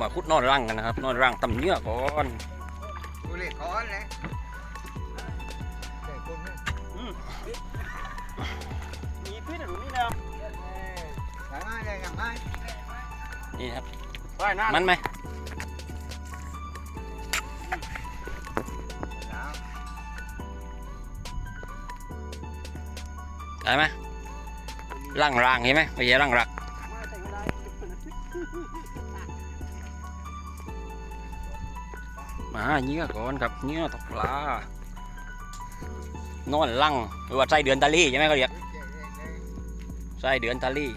มาเรามาคุดนอนรังกันนะครับ นอนรังตำเนื้อก่อนกูเรียกก้อนเลยแต่คนนี้มีพิษหรือนี่แล้วอย่างไรอย่างไรนี่ครับว่ายน้ำมันไหมได้ไหมร่างรางเห็นไหมไม่ใช่ร่างรัก มาเนื้อก่อนครับเนื้อตกปลานอนลังหรือว่าไส้เดือนตะลี่ใช่ไหมเขาเรียกไส้เดือนตะลี่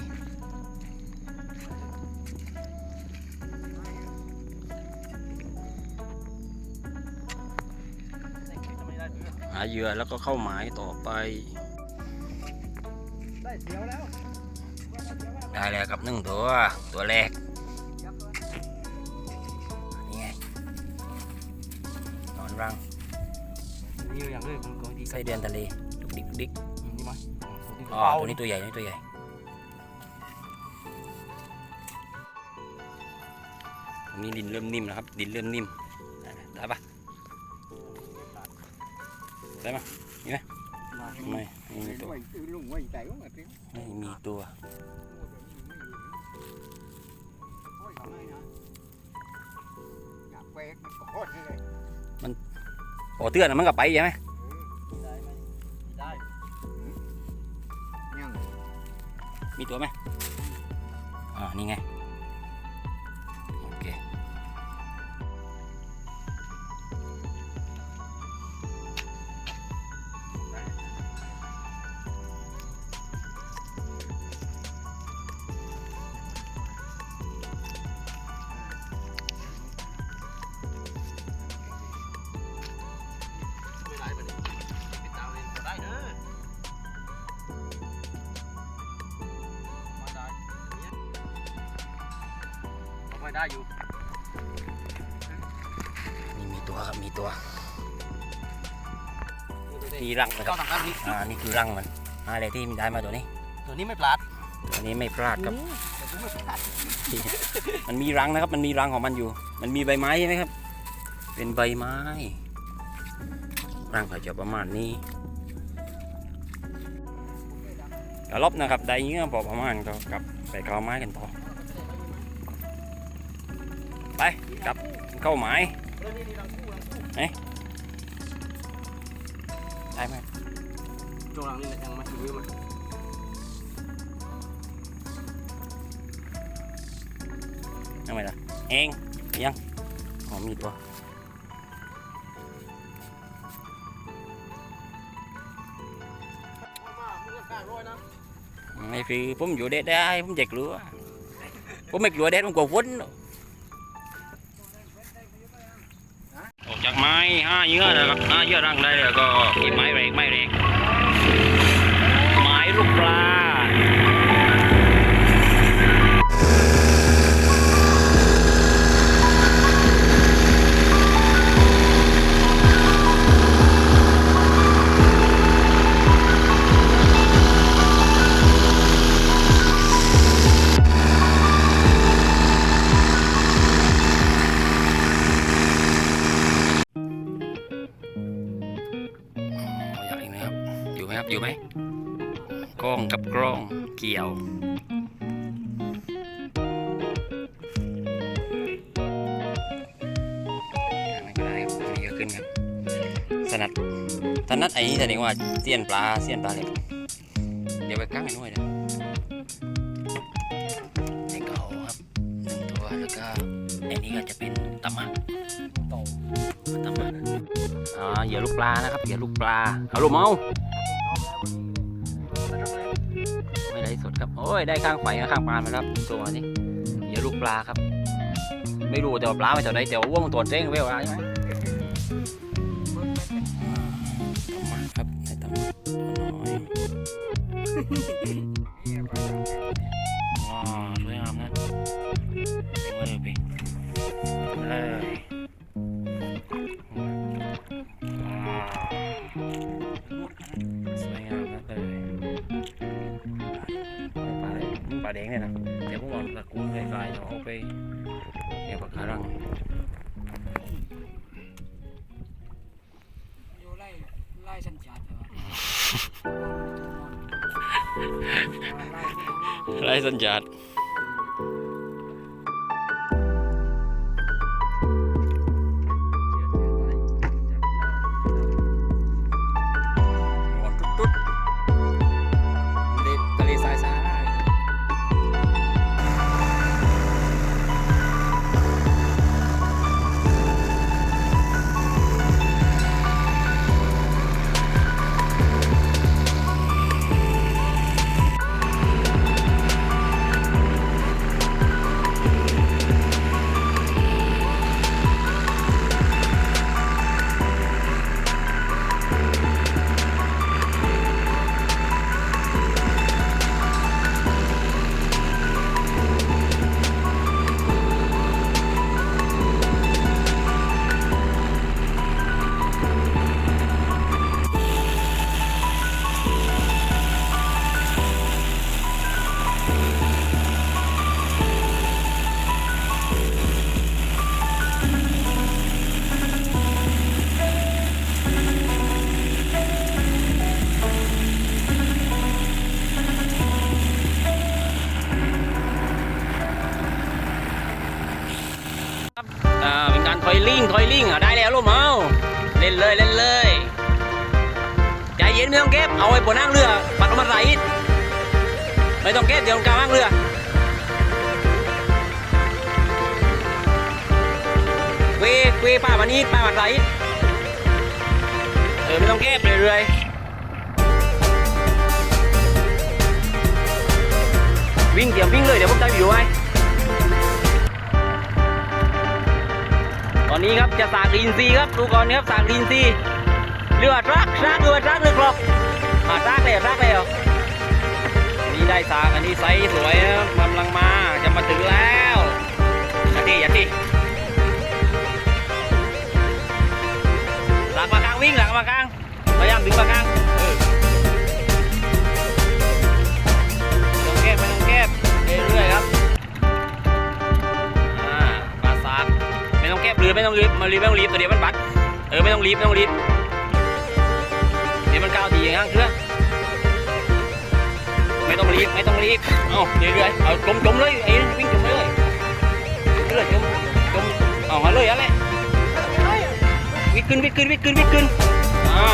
หาเหยื่อแล้วก็เข้าหมายต่อไป ได้เสียวแล้วได้แล้วครับหนึ่งตัวตัวแรก รัง nhiều อย่างเลยมันก็ดีไส้เดือนทะเลดุกดิกดุกดิกนี่มั้ยอ๋อตัวนี้ตัวใหญ่ตัวนี้ตัวใหญ่ตรงนี้ดินเริ่มนิ่มนะครับ ดินเริ่มนิ่ม ได้ปะได้ปะมีไหมไม่ไม่มีตัวลุงไว้ใจว่าไงพี่ไม่มีตัวอยากเป๊กมันโคตรเลยป อเตือนมันก็ไปใช่ไหมได้ยังมีตัวไหมอ่านี่ไง ไม่ได้อยู่นี่มีตัวครับมีตัวมีรังนะคก็รับทำการนี้อ่านี่คือรังมันอะไรที่มีได้มาตัวนี้ตัวนี้ไม่ปลาดตัวนี้ไม่พลาดครับแต่กูไม่ปลาดมันมีรังนะครับ มันมีรังของมันอยู่ มันมีใบไม้ใช่ไหมครับ เป็นใบไม้ รังก็จะประมาณนี้กระลบนะครับ ได้เงี้ยพอประมาณก็กลับใส่กระไม้กันต่อ กลับเข้าหมายได้ไหมช่วงหลังนี่ยังไม่ถือมันทำไมล่ะเองยังอ๋อมีตัวไม่คือผมอยู่เด็ดได้ผมจะกลัวผมไม่กลัวเด็ดผมกลัวฝน จากไม้ห้าเยื่อนะครับห้าเยื่อรังได้แล้วก็มีไม้แรงไม้แรงไม้ลูกปลา ล้องกับกล้องเกี่ยวไม่ก็ได้มันนี้ก็ขึ้นครับสนัดสนัดไอ้นี่แสดงว่าเสี้ยนปลาเสี้ยนปลาเล็กเดี๋ยวไปกั้งให้น่อยนะไอ้เก่าครับหนึ่งตัวแล้วก็ไอ้นี่ก็จะเป็นตะมะโตตะมะอ่าเหยื่อลูกปลานะครับเหยื่อลูกปลาเอาลูกเมา ครับ โอ้ย ได้ข้างไฟข้างปลามาครับ ตัวนี้เยอะลูกปลาครับ ไม่รู้แต่ว่าปลาไม่เท่าไรแต่ว่าว่วงตัวเจ้งเวลาใช่ไหมครับในตำตัวน้อย งเนี่ยนะเดี๋ยวพวกมันตะกูลไกลๆเอาไปเดี๋ยวปากการังอยู่ไล่ไล่สัญชาติเหรอไล่ไรสัญญาณ อ่าเป็นการถอยลิงถอยลิงอะได้แล้วลูกเมาเล่นเลยเล่นเลยใจเย็นไม่ต้องเก็บเอาไว้บนนั่งเรือปัดลงมาใส่อีกไม่ต้องเก็บเดี๋ยวมันกลางนั่งเรือเวเวป้าวันนี้ป้าวันใส่อีกเออไม่ต้องเก็บเรื่อยวิ่งเดี๋ยววิ่งเลยเดี๋ยวผมจะอยู่ไว้ ตอนนี้ครับจะสากดินซีครับดูก่อนครับสากดินซีเรือทรักทรักเรือทรักเรือกรอกมาทรักเลยทรักเลยเหรอนี่ได้สากอันนี้ไซส์สวยนะกำลังมา ไม่ต้องรีบไม่ต้องรีบเดี๋ยวมันก้าวดีอย่างนั้นเครื่องไม่ต้องรีบไม่ต้องรีบเอาเรื่อยๆเอาจมจมเลยไอ้วิ่งจมเลยเรื่อยๆจมจมเอามาเลยอะไรวิ่งขึ้นวิ่งขึ้นวิ่งขึ้นวิ่งขึ้นอ่า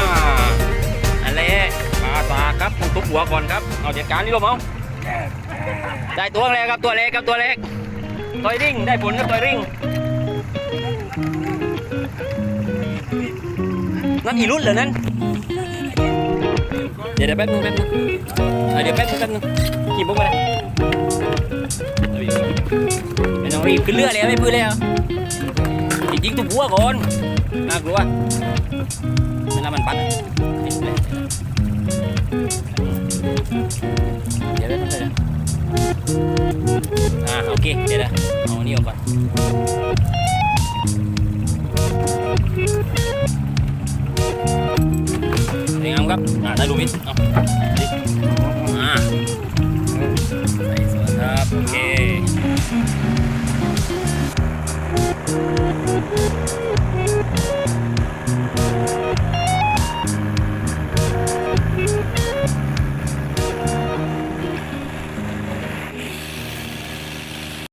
อันเละปลาซาครับต้องทุบหัวก่อนครับเอาจัดการนี่ลมเอาได้ตัวแรกครับตัวเล็กครับตัวเล็กตอยริ่งได้ผลกับตอยริ่ง นั่นอีรุ่นเหรอนั่น เดี๋ยวเดี๋ยวแป๊บนึงแป๊บนึงเดี๋ยวแป๊บนึงแป๊บนึงหยิบบุกไปเลยเอาอีกไม่ต้องรีบขึ้นเรือเลยไม่พื้นเลยอะจริงตุ้หัวก่อนน่ากลัวไม่น่ามันปัดเดี๋ยวแป๊บนึงเดี๋ยอ่าโอเคเดี๋ยวนะเอาอันนี้ออกก่อน วยงามครับอ่าได้ดูมิดเอาอ่า